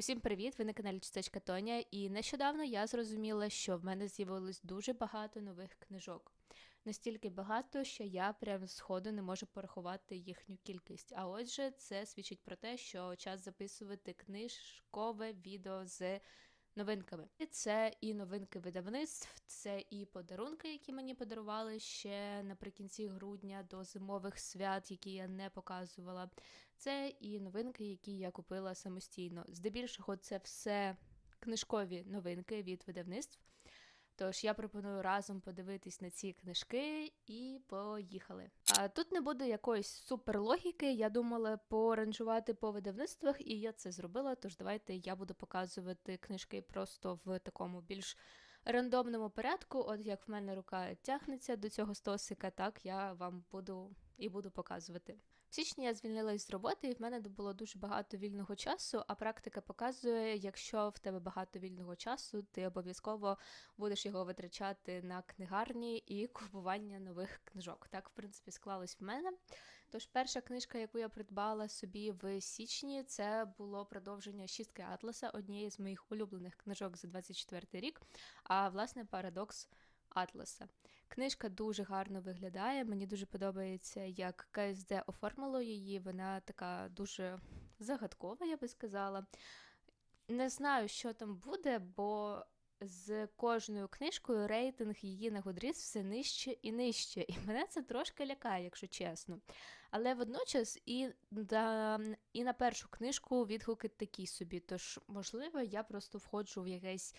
Усім привіт! Ви на каналі Чистечка Тоня, і нещодавно я зрозуміла, що в мене з'явилось дуже багато нових книжок. Настільки багато, що я прям сходу не можу порахувати їхню кількість. А отже, це свідчить про те, що час записувати книжкове відео з новинками. І Це і новинки видавництв, це і подарунки, які мені подарували ще наприкінці грудня до зимових свят, які я не показувала. Це і новинки, які я купила самостійно. Здебільшого, це все книжкові новинки від видавництв. Тож я пропоную разом подивитись на ці книжки і поїхали. А тут не буде якоїсь суперлогіки. Я думала поранжувати по видавництвах, і я це зробила. Тож давайте я буду показувати книжки просто в такому більш рандомному порядку. От як в мене рука тягнеться до цього стосика, так я вам буду і буду показувати. В січні я звільнилась з роботи, і в мене було дуже багато вільного часу. А практика показує, якщо в тебе багато вільного часу, ти обов'язково будеш його витрачати на книгарні і купування нових книжок. Так, в принципі, склалось в мене. Тож, перша книжка, яку я придбала собі в січні, це було продовження шістки Атласа, однієї з моїх улюблених книжок за 24 рік. А власне парадокс. Атласа. Книжка дуже гарно виглядає. Мені дуже подобається, як КСД оформило її. Вона така дуже загадкова, я би сказала. Не знаю, що там буде, бо з кожною книжкою рейтинг її на Goodreads все нижче і нижче. І мене це трошки лякає, якщо чесно. Але водночас і на, і на першу книжку відгуки такі собі. Тож, можливо, я просто входжу в якесь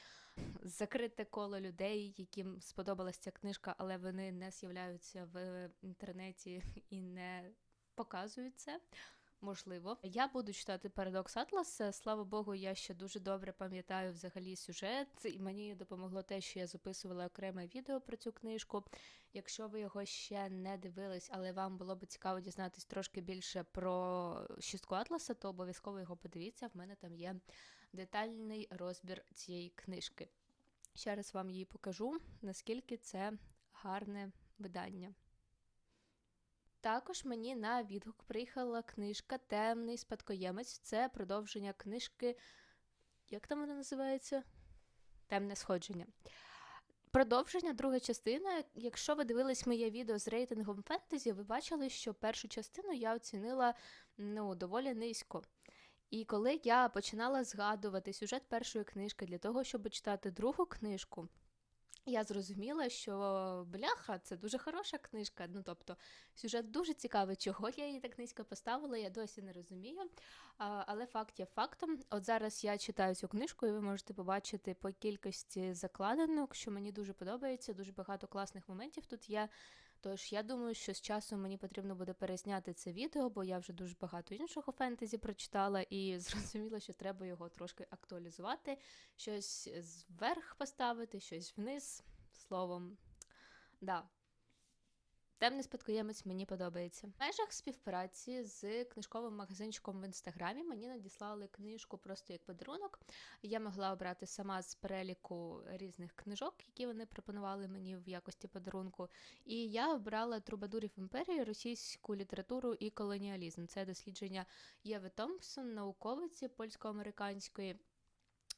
закрите коло людей, яким сподобалася ця книжка, але вони не з'являються в інтернеті і не показують це. Можливо, я буду читати Парадокс Атласа. Слава Богу, я ще дуже добре пам'ятаю взагалі сюжет, і мені допомогло те, що я записувала окреме відео про цю книжку. Якщо ви його ще не дивились, але вам було б цікаво дізнатись трошки більше про шістку Атласа, то обов'язково його подивіться. В мене там є детальний розбір цієї книжки. Ще раз вам її покажу, наскільки це гарне видання. Також мені на відгук приїхала книжка Темний спадкоємець. Це продовження книжки. Як там вона називається? Темне сходження. Продовження, друга частина. Якщо ви дивились моє відео з рейтингом фентезі, ви бачили, що першу частину я оцінила ну, доволі низько. І коли я починала згадувати сюжет першої книжки для того, щоб читати другу книжку, я зрозуміла, що бляха, це дуже хороша книжка. Ну тобто, сюжет дуже цікавий, чого я її так низько поставила, я досі не розумію. А, Але факт є фактом. От зараз я читаю цю книжку, і ви можете побачити по кількості закладинок, що мені дуже подобається. Дуже багато класних моментів тут є. Тож я думаю, що з часом мені потрібно буде перезняти це відео, бо я вже дуже багато іншого фентезі прочитала і зрозуміла, що треба його трошки актуалізувати, щось зверх поставити, щось вниз. Словом, да, Темний спадкоємець мені подобається. В межах співпраці з книжковим магазинчиком в інстаграмі мені надіслали книжку просто як подарунок. Я могла обрати сама з переліку різних книжок, які вони пропонували мені в якості подарунку. І я обрала Трубадурів імперії, російську літературу і колоніалізм. Це дослідження Єви Томпсон, науковиці польсько-американської.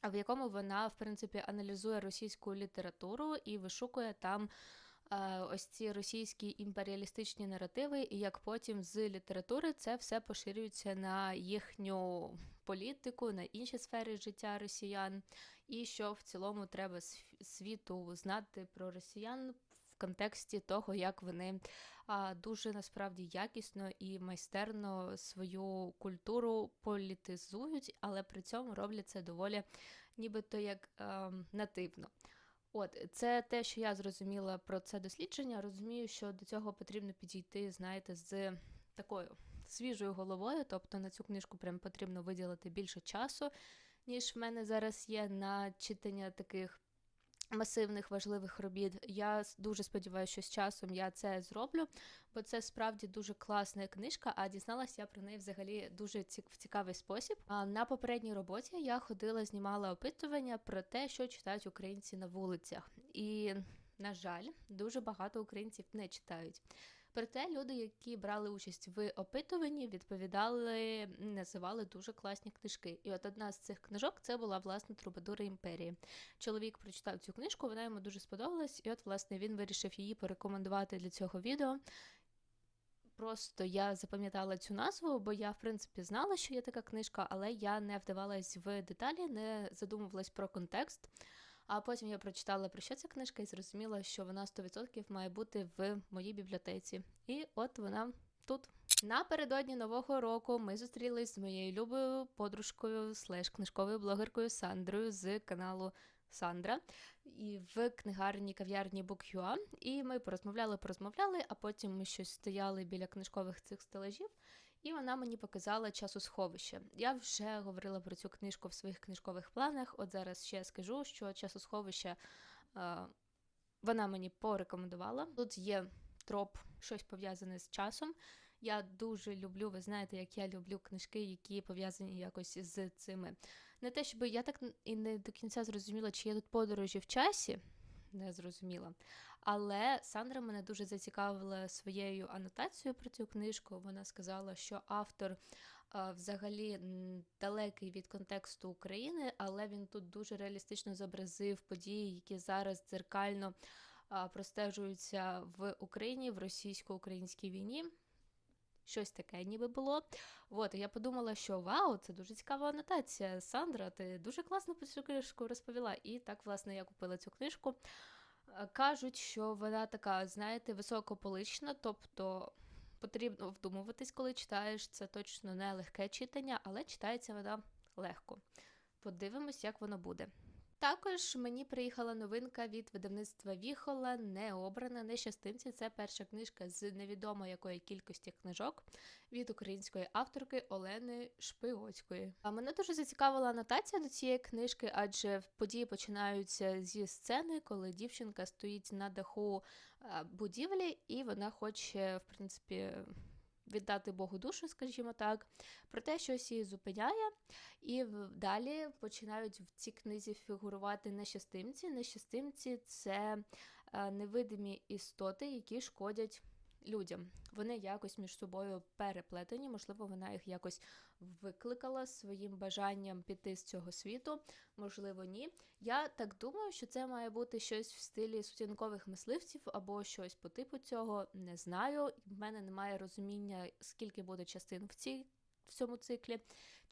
В якому вона, в принципі, аналізує російську літературу і вишукує там ось ці російські імперіалістичні наративи, і як потім з літератури це все поширюється на їхню політику, на інші сфери життя росіян, і що в цілому треба світу знати про росіян. В контексті того, як вони дуже насправді якісно і майстерно свою культуру політизують, але при цьому роблять це доволі нібито як а, ем, нативно. От це те, що я зрозуміла про це дослідження. Розумію, що до цього потрібно підійти, знаєте, з такою свіжою головою. Тобто на цю книжку прям потрібно виділити більше часу, ніж в мене зараз є на читання таких масивних важливих робіт. Я дуже сподіваюся, що з часом я це зроблю, бо це справді дуже класна книжка. А дізналася я про неї взагалі дуже в цікавий спосіб. На попередній роботі я ходила, знімала опитування про те, що читають українці на вулицях, і на жаль, дуже багато українців не читають. Проте люди, які брали участь в опитуванні, відповідали, називали дуже класні книжки. І от одна з цих книжок це була власне Трубадури імперії. Чоловік прочитав цю книжку, вона йому дуже сподобалась, і от, власне, він вирішив її порекомендувати для цього відео. Просто я запам'ятала цю назву, бо я, в принципі, знала, що є така книжка, але я не вдавалась в деталі, не задумувалась про контекст. А потім я прочитала про що ця книжка і зрозуміла, що вона 100% має бути в моїй бібліотеці. І от вона тут. Напередодні нового року ми зустрілись з моєю любою подружкою слеш книжковою блогеркою Сандрою з каналу Сандра і в книгарні кав'ярні Book.ua. І ми порозмовляли, порозмовляли, а потім ми щось стояли біля книжкових цих стелажів, і вона мені показала часосховище. Я вже говорила про цю книжку в своїх книжкових планах. От зараз ще скажу, що часосховище вона мені порекомендувала. Тут є троп, щось пов'язане з часом. Я дуже люблю, ви знаєте, як я люблю книжки, які пов'язані якось з цими. Не те, щоб я так і не до кінця зрозуміла, чи є тут подорожі в часі, не зрозуміла. Але Сандра мене дуже зацікавила своєю анотацією про цю книжку. Вона сказала, що автор а, взагалі далекий від контексту України, але він тут дуже реалістично зобразив події, які зараз дзеркально простежуються в Україні в російсько-українській війні. Щось таке ніби було. От, і я подумала, що вау, це дуже цікава анотація. Сандра, ти дуже класно про цю книжку розповіла. І так, власне, я купила цю книжку. Е, кажуть, що вона така, знаєте, високополична, тобто потрібно вдумуватись, коли читаєш. Це точно не легке читання, але читається вона легко. Подивимось, як воно буде. Також мені приїхала новинка від видавництва Віхола Необрана нещастинці. Це перша книжка з невідомо якої кількості книжок від української авторки Олени Шпигоцької. А мене дуже зацікавила анотація до цієї книжки, адже події починаються зі сцени, коли дівчинка стоїть на даху будівлі, і вона хоче, в принципі віддати Богу душу, скажімо так, проте щось її зупиняє, і далі починають в цій книзі фігурувати нещастимці. Нещастимці це е, невидимі істоти, які шкодять людям. Вони якось між собою переплетені, можливо, вона їх якось викликала своїм бажанням піти з цього світу, можливо, ні. Я так думаю, що це має бути щось в стилі сутінкових мисливців або щось по типу цього. Не знаю. В мене немає розуміння, скільки буде частин в цій. В цьому циклі,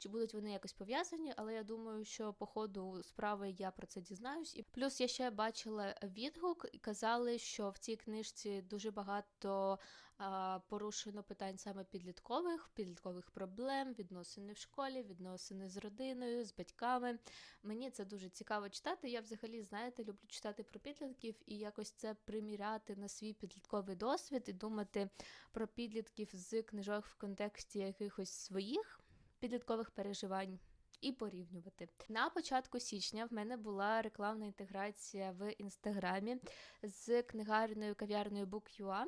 чи будуть вони якось пов'язані, але я думаю, що по ходу справи я про це дізнаюсь. І плюс я ще бачила відгук і казали, що в цій книжці дуже багато порушено питань саме підліткових, підліткових проблем, відносини в школі, відносини з родиною, з батьками. Мені це дуже цікаво читати. Я взагалі, знаєте, люблю читати про підлітків і якось це приміряти на свій підлітковий досвід і думати про підлітків з книжок в контексті якихось своїх підліткових переживань і порівнювати. На початку січня в мене була рекламна інтеграція в інстаграмі з книгарною кав'ярною Book.ua,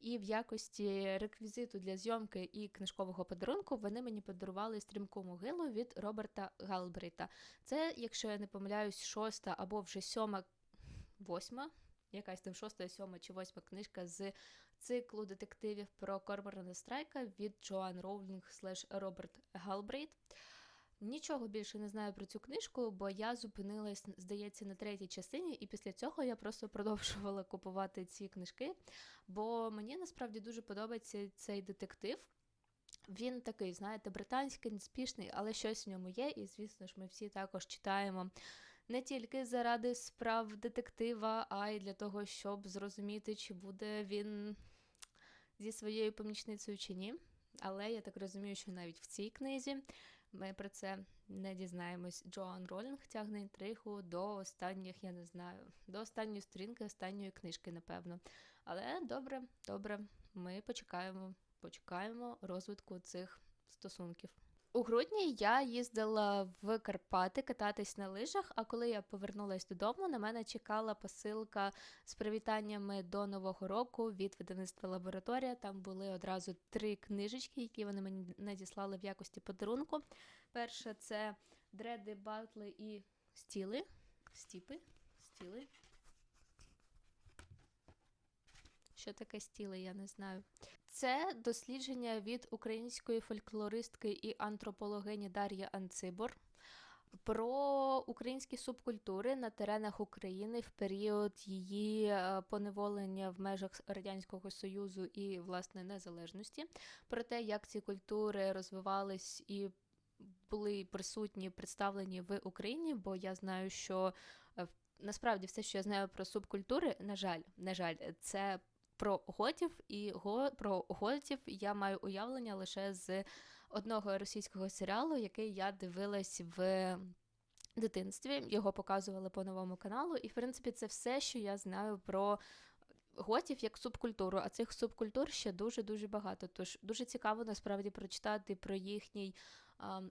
і в якості реквізиту для зйомки і книжкового подарунку вони мені подарували стрімку могилу від Роберта Галбрейта. Це, якщо я не помиляюсь, шоста або вже сьома, восьма. Якась там шоста, сьома чи восьма книжка з циклу детективів про Корморана Страйка від Джоан Роулінг слеш Роберт Галбрейт. Нічого більше не знаю про цю книжку, бо я зупинилась, здається, на третій частині, і після цього я просто продовжувала купувати ці книжки, бо мені насправді дуже подобається цей детектив. Він такий, знаєте, британський, неспішний, але щось в ньому є. І, звісно ж, ми всі також читаємо не тільки заради справ детектива, а й для того, щоб зрозуміти, чи буде він зі своєю помічницею чи ні. Але я так розумію, що навіть в цій книзі ми про це не дізнаємось. Джоан Ролінг тягне інтригу до останніх, я не знаю, до останньої сторінки, останньої книжки, напевно. Але добре, добре, ми почекаємо, почекаємо розвитку цих стосунків. У грудні я їздила в Карпати кататись на лижах. А коли я повернулася додому, на мене чекала посилка з привітаннями до нового року від видавництва лабораторія. Там були одразу три книжечки, які вони мені надіслали в якості подарунку. Перша це дреди, батли і стіли. Стіпи, стіли. Що таке стіли, я не знаю. Це дослідження від української фольклористки і антропологині Дар'ї Анцибор про українські субкультури на теренах України в період її е, поневолення в межах Радянського Союзу і власне незалежності, про те, як ці культури розвивались і були присутні, представлені в Україні, бо я знаю, що е, насправді все, що я знаю про субкультури, на жаль, на жаль, це про готів, і го про готів я маю уявлення лише з одного російського серіалу, який я дивилась в дитинстві. Його показували по новому каналу, і в принципі це все, що я знаю про. Готів як субкультуру, а цих субкультур ще дуже дуже багато. Тож дуже цікаво насправді прочитати про їхній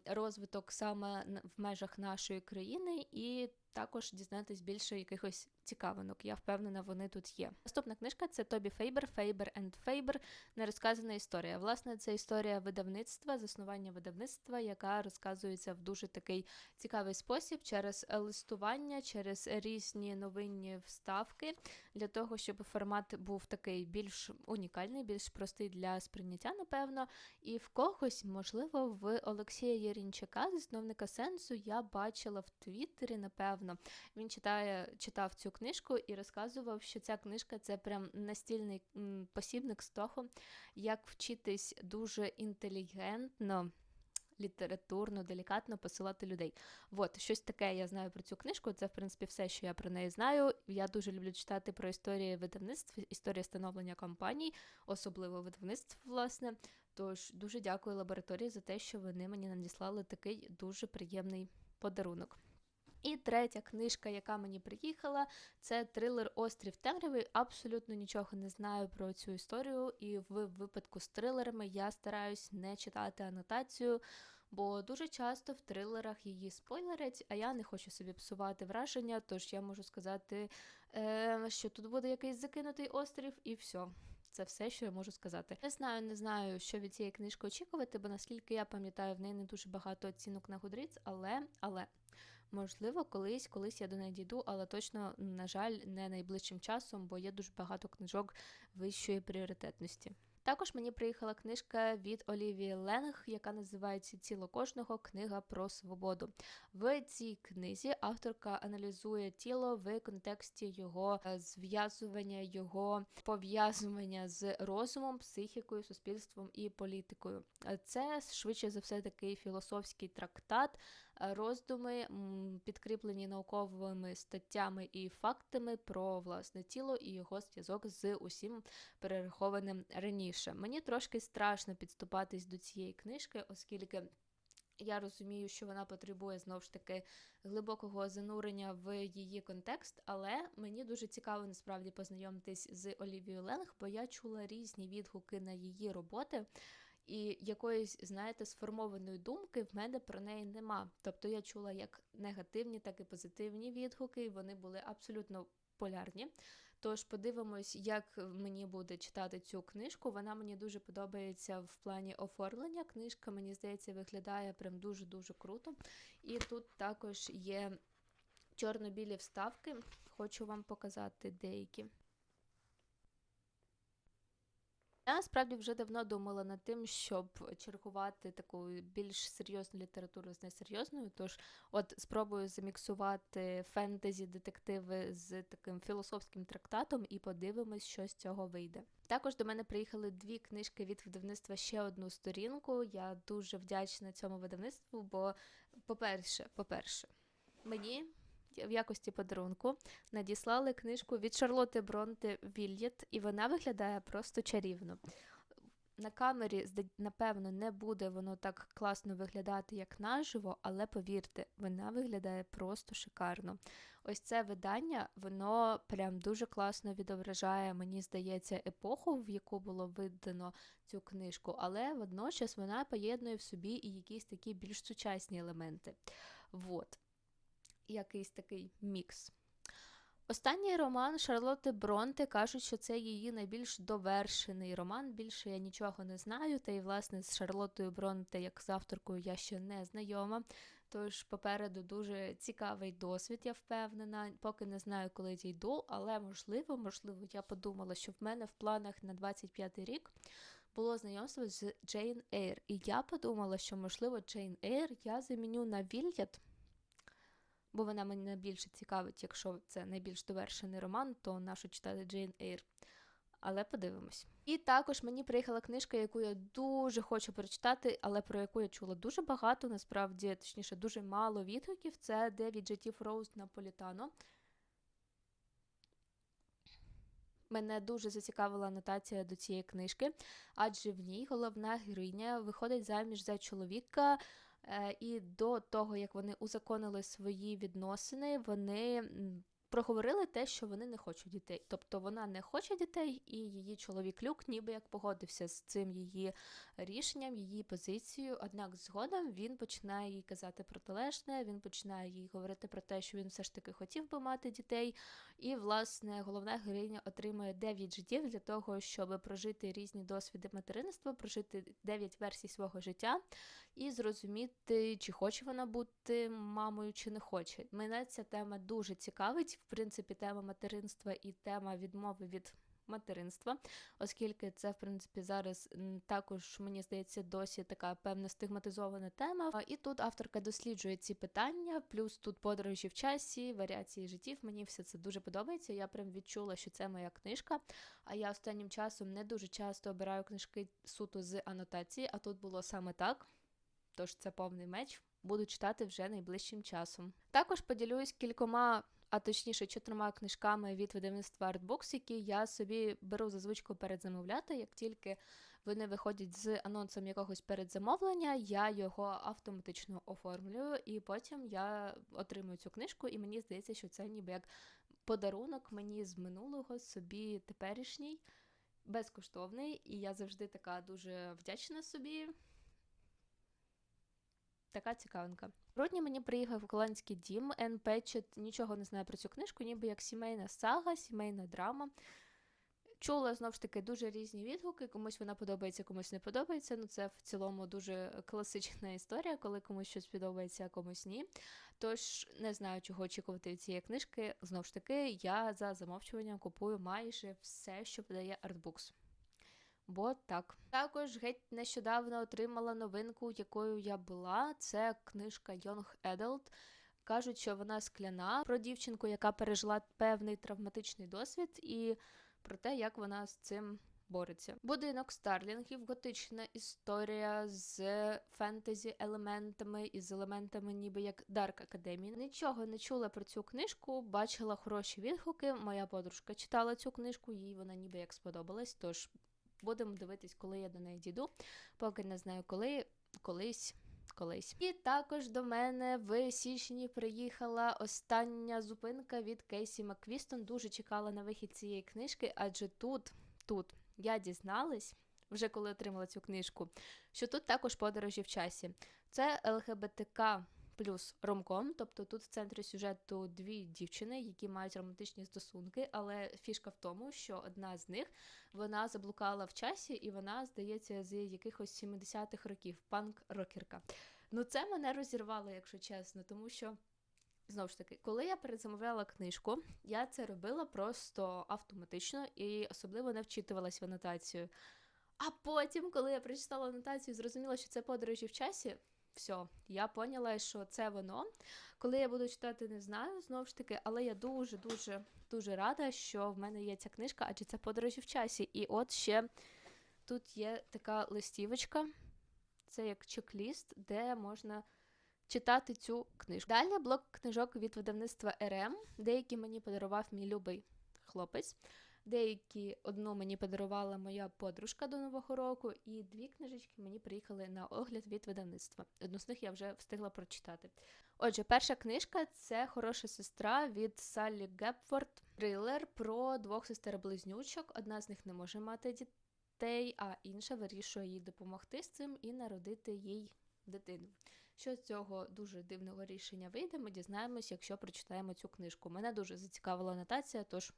розвиток саме в межах нашої країни, і також дізнатись більше якихось цікавинок. Я впевнена, вони тут є. Наступна книжка це Тобі Фейбер, Фейбер енд Фейбер. Нерозказана історія. Власне, це історія видавництва, заснування видавництва, яка розказується в дуже такий цікавий спосіб через листування, через різні новинні вставки, для того, щоб формат був такий більш унікальний, більш простий для сприйняття, напевно. І в когось, можливо, в Олексія Єрінчака, засновника сенсу, я бачила в Твіттері, напевно, він читає, читав цю книжку і розказував, що ця книжка це прям настільний посібник з того, як вчитись дуже інтелігентно. Літературно, делікатно посилати людей. От, щось таке я знаю про цю книжку. Це, в принципі, все, що я про неї знаю. Я дуже люблю читати про історії видавництв, історії становлення компаній, особливо видавництв, власне. Тож дуже дякую лабораторії за те, що вони мені надіслали такий дуже приємний подарунок. І третя книжка, яка мені приїхала, це трилер Острів Темряви. Абсолютно нічого не знаю про цю історію, і в випадку з трилерами я стараюсь не читати анотацію, бо дуже часто в трилерах її спойлерять, а я не хочу собі псувати враження, тож я можу сказати, е, що тут буде якийсь закинутий острів, і все. Це все, що я можу сказати. Не знаю, не знаю, що від цієї книжки очікувати, бо наскільки я пам'ятаю, в неї не дуже багато оцінок на Goodreads, але але Можливо, колись, колись я до неї дійду, але точно, на жаль, не найближчим часом, бо є дуже багато книжок вищої пріоритетності. Також мені приїхала книжка від Олівії Ленг, яка називається Тіло кожного книга про свободу. В цій книзі авторка аналізує тіло в контексті його е, зв'язування, його пов'язування з розумом, психікою, суспільством і політикою. Це швидше за все такий філософський трактат, роздуми, підкріплені науковими статтями і фактами про власне тіло і його зв'язок з усім перерахованим раніше. Мені трошки страшно підступатись до цієї книжки, оскільки. Я розумію, що вона потребує знову ж таки глибокого занурення в її контекст, але мені дуже цікаво насправді познайомитись з Олівією Ленг, бо я чула різні відгуки на її роботи. І якоїсь, знаєте, сформованої думки в мене про неї нема. Тобто я чула як негативні, так і позитивні відгуки, і вони були абсолютно полярні. Тож подивимось, як мені буде читати цю книжку. Вона мені дуже подобається в плані оформлення. Книжка, мені здається, виглядає прям дуже-дуже круто. І тут також є чорно-білі вставки. Хочу вам показати деякі. Я насправді вже давно думала над тим, щоб чергувати таку більш серйозну літературу з несерйозною. Тож, от спробую заміксувати фентезі, детективи з таким філософським трактатом і подивимось, що з цього вийде. Також до мене приїхали дві книжки від видавництва ще одну сторінку. Я дуже вдячна цьому видавництву, бо, по-перше, по-перше, мені в якості подарунку надіслали книжку від Шарлоти Бронте Вільєт, і вона виглядає просто чарівно. На камері, напевно, не буде воно так класно виглядати, як наживо, але повірте, вона виглядає просто шикарно. Ось це видання, воно прям дуже класно відображає, мені здається, епоху, в яку було видано цю книжку, але водночас вона поєднує в собі і якісь такі більш сучасні елементи. Вот якийсь такий мікс. Останній роман Шарлотти Бронте кажуть, що це її найбільш довершений роман. Більше я нічого не знаю. Та й, власне, з Шарлоттою Бронте, як з авторкою, я ще не знайома. тож попереду дуже цікавий досвід, я впевнена. Поки не знаю, коли дійду, але можливо, можливо, я подумала, що в мене в планах на 25-й рік було знайомство з Джейн Ейр. І я подумала, що, можливо, Джейн Ейр я заміню на Вільят, бо вона мене найбільше цікавить, якщо це найбільш довершений роман, то нашу читати Джейн Ейр. Але подивимось. І також мені приїхала книжка, яку я дуже хочу прочитати, але про яку я чула дуже багато, насправді, точніше, дуже мало відгуків. Це Девід Джетіф Роуз Наполітано. Мене дуже зацікавила анотація до цієї книжки, адже в ній головна героїня виходить заміж за чоловіка, і до того, як вони узаконили свої відносини, вони проговорили те, що вони не хочуть дітей. Тобто вона не хоче дітей, і її чоловік Люк ніби як погодився з цим її рішенням, її позицією. Однак згодом він починає їй казати протилежне, він починає їй говорити про те, що він все ж таки хотів би мати дітей. І, власне, головна героїня отримує 9 життів для того, щоб прожити різні досвіди материнства, прожити 9 версій свого життя і зрозуміти, чи хоче вона бути мамою, чи не хоче. Мене ця тема дуже цікавить. В принципі, тема материнства і тема відмови від материнства, оскільки це, в принципі, зараз також, мені здається, досі така певна стигматизована тема. І тут авторка досліджує ці питання, плюс тут подорожі в часі, варіації життів. Мені все це дуже подобається. Я прям відчула, що це моя книжка. А я останнім часом не дуже часто обираю книжки суто з анотації, а тут було саме так. Тож це повний меч. Буду читати вже найближчим часом. Також поділюсь кількома а точніше чотирма книжками від видавництва Artbox, які я собі беру за звичку передзамовляти. Як тільки вони виходять з анонсом якогось передзамовлення, я його автоматично оформлюю, і потім я отримую цю книжку, і мені здається, що це ніби як подарунок мені з минулого собі теперішній, безкоштовний, і я завжди така дуже вдячна собі. Така цікавинка. Родні мені приїхав голландський дім, Ен Петчет, нічого не знаю про цю книжку, ніби як сімейна сага, сімейна драма. Чула знову ж таки дуже різні відгуки, комусь вона подобається, комусь не подобається. Ну це в цілому дуже класична історія, коли комусь щось подобається, а комусь ні. Тож не знаю, чого очікувати від цієї книжки. Знову ж таки, я за замовчуванням купую майже все, що подає Artbooks. Бо так. Також геть нещодавно отримала новинку, якою я була. Це книжка Young Adult. Кажуть, що вона скляна про дівчинку, яка пережила певний травматичний досвід, і про те, як вона з цим бореться. Будинок Старлінгів, готична історія з фентезі елементами і з елементами, ніби як Дарк Академії. Нічого не чула про цю книжку, бачила хороші відгуки. Моя подружка читала цю книжку, їй вона ніби як сподобалась. Тож Будемо дивитись, коли я до неї дійду, поки не знаю коли, колись. Колись. І також до мене в січні приїхала остання зупинка від Кейсі Маквістон. Дуже чекала на вихід цієї книжки, адже тут, тут я дізналась, вже коли отримала цю книжку, що тут також подорожі в часі. Це ЛГБТК плюс ромком, тобто тут в центрі сюжету дві дівчини, які мають романтичні стосунки, але фішка в тому, що одна з них вона заблукала в часі, і вона, здається, з якихось 70-х років, панк-рокерка. Ну, це мене розірвало, якщо чесно, тому що. Знову ж таки, коли я перезамовляла книжку, я це робила просто автоматично і особливо не вчитувалась в анотацію. А потім, коли я прочитала анотацію, зрозуміла, що це подорожі в часі все, я поняла, що це воно. Коли я буду читати, не знаю знову ж таки, але я дуже-дуже дуже рада, що в мене є ця книжка, адже це подорожі в часі. І от ще тут є така листівочка, це як чек-ліст, де можна читати цю книжку. Далі блок книжок від видавництва РМ, деякі мені подарував мій любий хлопець. Деякі одну мені подарувала моя подружка до Нового року, і дві книжечки мені приїхали на огляд від видавництва. Одну з них я вже встигла прочитати. Отже, перша книжка це хороша сестра від Саллі Гепфорд. Трилер про двох сестер-близнючок. Одна з них не може мати дітей, а інша вирішує їй допомогти з цим і народити їй дитину. Що з цього дуже дивного рішення вийде, ми дізнаємось, якщо прочитаємо цю книжку. Мене дуже зацікавила анотація, тож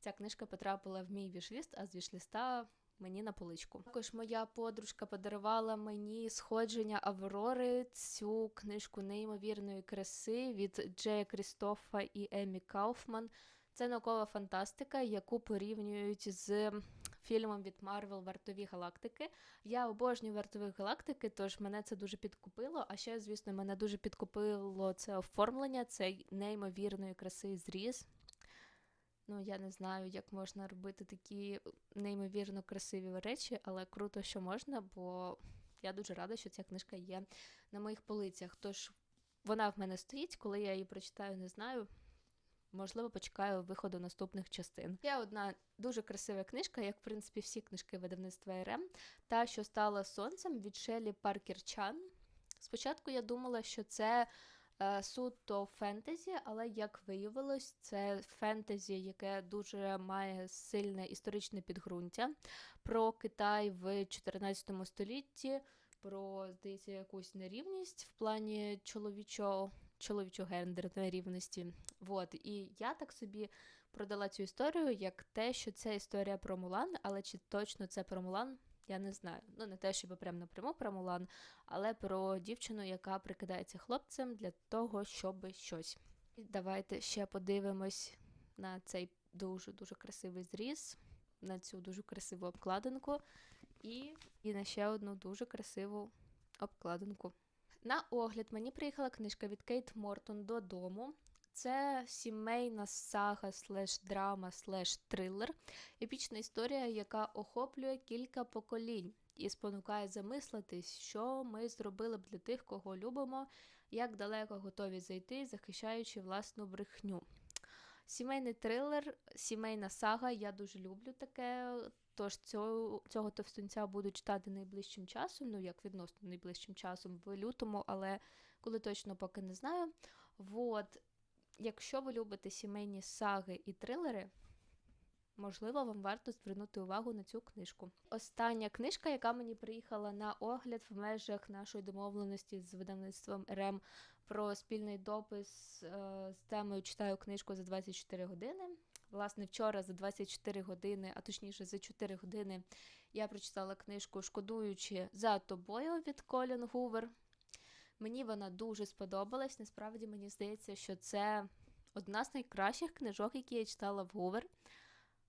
Ця книжка потрапила в мій вішліст, а з вішліста мені на поличку. Також моя подружка подарувала мені сходження Аврори, цю книжку неймовірної краси від Джея Крістофа і Емі Кауфман. Це наукова фантастика, яку порівнюють з фільмом від Марвел Вартові галактики. Я обожнюю вартові галактики, тож мене це дуже підкупило. А ще, звісно, мене дуже підкупило це оформлення, цей неймовірної краси зріз. Ну, я не знаю, як можна робити такі неймовірно красиві речі, але круто, що можна, бо я дуже рада, що ця книжка є на моїх полицях. Тож вона в мене стоїть, коли я її прочитаю, не знаю. Можливо, почекаю виходу наступних частин. Є одна дуже красива книжка, як в принципі всі книжки видавництва РМ, та що стала сонцем від Шелі Паркер Чан. Спочатку я думала, що це суто фентезі, але як виявилось, це фентезі, яке дуже має сильне історичне підґрунтя про Китай в 14 столітті, про, здається, якусь нерівність в плані чоловічого чоловічо-гендерної рівності. Вот. І я так собі продала цю історію як те, що це історія про Мулан, але чи точно це про Мулан, я не знаю. Ну, не те, щоб прям напряму про Мулан, але про дівчину, яка прикидається хлопцем для того, щоб щось. І давайте ще подивимось на цей дуже-дуже красивий зріз, на цю дуже красиву обкладинку і, і на ще одну дуже красиву обкладинку. На огляд мені приїхала книжка від Кейт Мортон додому. Це сімейна сага, слеш драма, слеш трилер, епічна історія, яка охоплює кілька поколінь і спонукає замислитись, що ми зробили б для тих, кого любимо, як далеко готові зайти, захищаючи власну брехню. Сімейний трилер, сімейна сага, я дуже люблю таке. Тож цього цього товстунця буду читати найближчим часом, ну як відносно найближчим часом в лютому, але коли точно поки не знаю. Вот, якщо ви любите сімейні саги і трилери, можливо, вам варто звернути увагу на цю книжку. Остання книжка, яка мені приїхала на огляд в межах нашої домовленості з видавництвом РМ про спільний допис е, з темою читаю книжку за 24 години. Власне, вчора за 24 години, а точніше за 4 години, я прочитала книжку Шкодуючи за тобою від Колін Гувер. Мені вона дуже сподобалась. Насправді мені здається, що це одна з найкращих книжок, які я читала в Гувер.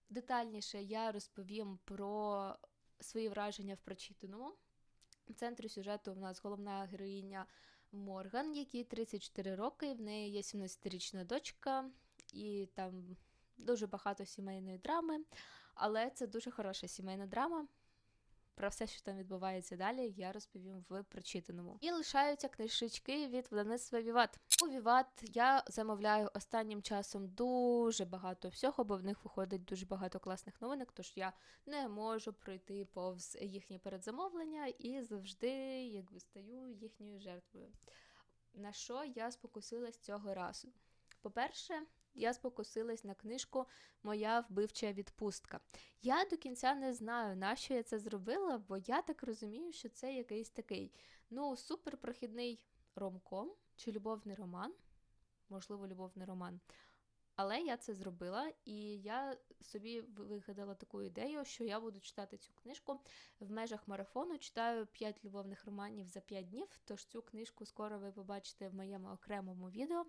Детальніше я розповім про свої враження в прочитаному. В центрі сюжету у нас головна героїня Морган, якій 34 роки, в неї є 17-річна дочка, і там дуже багато сімейної драми, але це дуже хороша сімейна драма. Про все, що там відбувається далі, я розповім в прочитаному. І лишаються книжечки від видавництва Віват. У Віват я замовляю останнім часом дуже багато всього, бо в них виходить дуже багато класних новинок, тож я не можу пройти повз їхні передзамовлення і завжди якби стаю їхньою жертвою. На що я спокусилась цього разу? По-перше, я спокусилась на книжку Моя вбивча відпустка. Я до кінця не знаю, на що я це зробила, бо я так розумію, що це якийсь такий ну, суперпрохідний ромком чи любовний роман, можливо, любовний роман. Але я це зробила, і я собі вигадала таку ідею, що я буду читати цю книжку в межах марафону. Читаю 5 любовних романів за 5 днів. Тож цю книжку скоро ви побачите в моєму окремому відео.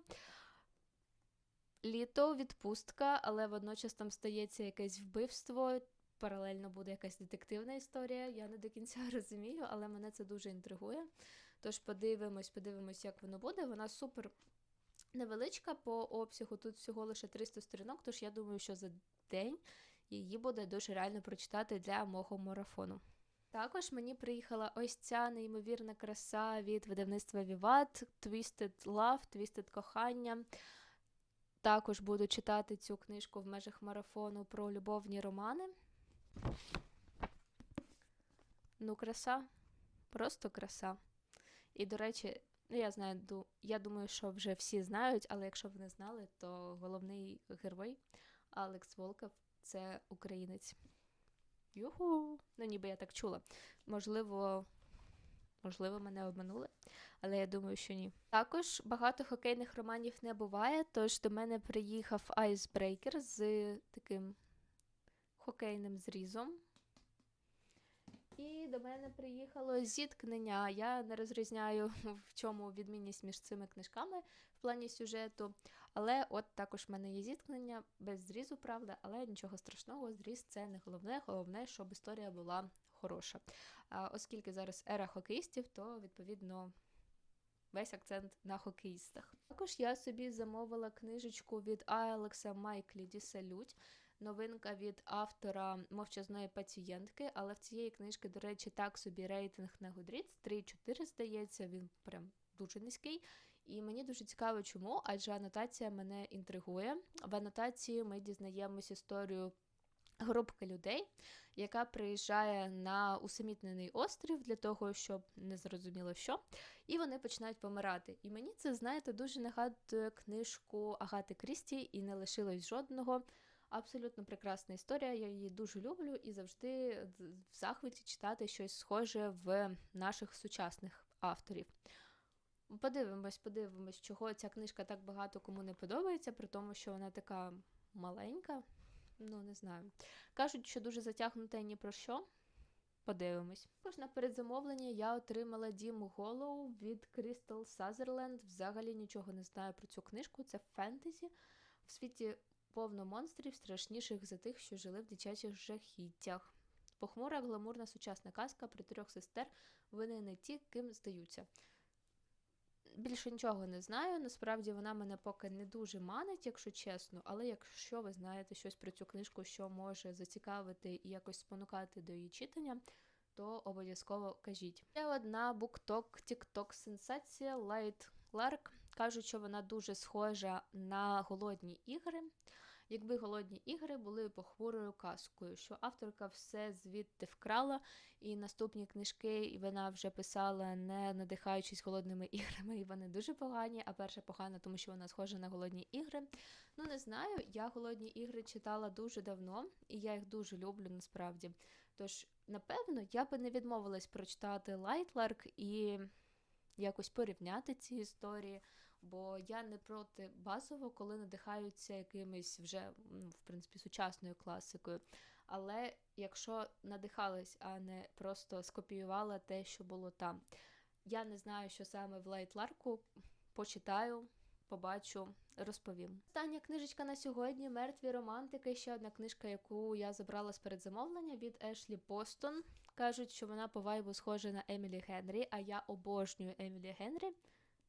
Літо, відпустка, але водночас там стається якесь вбивство. Паралельно буде якась детективна історія. Я не до кінця розумію, але мене це дуже інтригує. Тож подивимось, подивимось, як воно буде. Вона супер невеличка по обсягу. Тут всього лише 300 сторінок, тож я думаю, що за день її буде дуже реально прочитати для мого марафону. Також мені приїхала ось ця неймовірна краса від видавництва Vivat, Twisted Love, Twisted кохання. Також буду читати цю книжку в межах марафону про любовні романи. Ну, краса, просто краса. І, до речі, ну, я знаю, я думаю, що вже всі знають, але якщо ви не знали, то головний герой Алекс Волков це українець. Юху! Ну, ніби я так чула. Можливо, Можливо, мене обманули, але я думаю, що ні. Також багато хокейних романів не буває, тож до мене приїхав Icebreaker з таким хокейним зрізом. І до мене приїхало зіткнення. Я не розрізняю, в чому відмінність між цими книжками в плані сюжету. Але от також в мене є зіткнення без зрізу, правда, але нічого страшного, зріз це не головне. Головне, щоб історія була хороша. Оскільки зараз ера хокеїстів, то відповідно. Весь акцент на хокеїстах. Також я собі замовила книжечку від Алекса Майклі Діселють новинка від автора мовчазної пацієнтки, але в цієї книжки, до речі, так собі рейтинг на Goodreads 3-4, здається, він прям дуже низький. І мені дуже цікаво, чому, адже анотація мене інтригує. В анотації ми дізнаємось історію групки людей, яка приїжджає на усамітнений острів для того, щоб не зрозуміло що, і вони починають помирати. І мені це, знаєте, дуже нагадує книжку Агати Крісті і не лишилось жодного. Абсолютно прекрасна історія, я її дуже люблю і завжди в захваті читати щось схоже в наших сучасних авторів. Подивимось, подивимось, чого ця книжка так багато кому не подобається, при тому, що вона така маленька. Ну, не знаю. Кажуть, що дуже затягнута ні про що. Подивимось. Також на передзамовленні я отримала Діму Голоу від Crystal Sutherland. Взагалі нічого не знаю про цю книжку. Це фентезі. В світі повно монстрів, страшніших за тих, що жили в дитячих жахіттях. Похмура, гламурна сучасна казка про трьох сестер вони не ті, ким здаються. Більше нічого не знаю. Насправді вона мене поки не дуже манить, якщо чесно, але якщо ви знаєте щось про цю книжку, що може зацікавити і якось спонукати до її читання, то обов'язково кажіть. Ще одна букток, тікток сенсація Лайт Ларк. Кажуть, що вона дуже схожа на голодні ігри якби голодні ігри були похмурою казкою, що авторка все звідти вкрала, і наступні книжки вона вже писала, не надихаючись голодними іграми, і вони дуже погані. А перша погана, тому що вона схожа на голодні ігри. Ну не знаю, я голодні ігри читала дуже давно, і я їх дуже люблю насправді. Тож, напевно, я би не відмовилась прочитати Лайтларк і якось порівняти ці історії бо я не проти базово, коли надихаються якимись вже ну, в принципі сучасною класикою. Але якщо надихались, а не просто скопіювала те, що було там. Я не знаю, що саме в Лайтларку почитаю, побачу, розповім. Остання книжечка на сьогодні Мертві романтики. Ще одна книжка, яку я забрала з передзамовлення від Ешлі Постон. Кажуть, що вона по вайбу схожа на Емілі Генрі, а я обожнюю Емілі Генрі.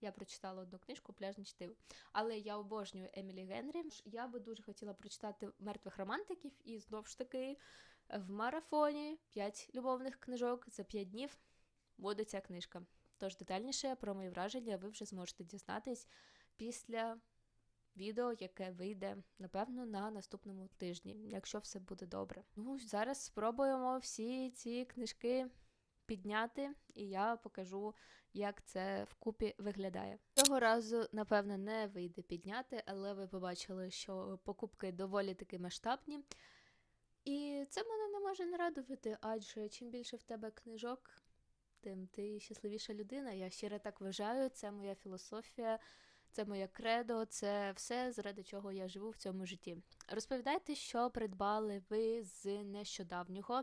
Я прочитала одну книжку Пляжне чтиво. Але я обожнюю Емілі Генрі. Я би дуже хотіла прочитати мертвих романтиків, і знову ж таки в марафоні 5 любовних книжок за 5 днів буде ця книжка. Тож детальніше про мої враження ви вже зможете дізнатись після відео, яке вийде, напевно, на наступному тижні, якщо все буде добре. Ну, зараз спробуємо всі ці книжки підняти, і я покажу, як це вкупі виглядає. Цього разу, напевно, не вийде підняти, але ви побачили, що покупки доволі таки масштабні. І це мене не може не радувати, адже чим більше в тебе книжок, тим ти щасливіша людина. Я щиро так вважаю, це моя філософія. Це моє кредо, це все, заради чого я живу в цьому житті. Розповідайте, що придбали ви з нещодавнього,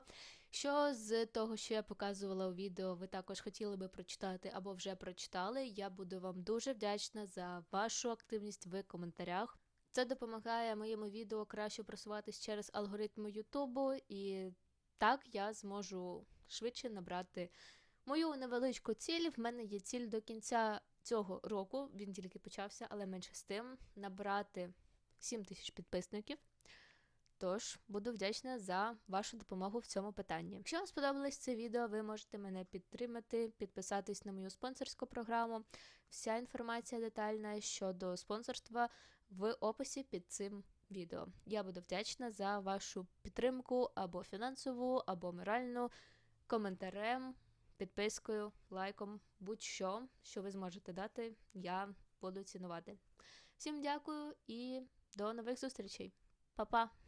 що з того, що я показувала у відео, ви також хотіли би прочитати або вже прочитали. Я буду вам дуже вдячна за вашу активність в коментарях. Це допомагає моєму відео краще просуватись через алгоритми Ютубу, і так я зможу швидше набрати мою невеличку ціль. В мене є ціль до кінця цього року, він тільки почався, але менше з тим, набрати 7 тисяч підписників. Тож буду вдячна за вашу допомогу в цьому питанні. Якщо вам сподобалось це відео, ви можете мене підтримати, підписатись на мою спонсорську програму. Вся інформація детальна щодо спонсорства в описі під цим відео. Я буду вдячна за вашу підтримку або фінансову, або моральну, коментарем, підпискою, лайком, будь-що, що ви зможете дати, я буду цінувати. Всім дякую і до нових зустрічей. Па-па!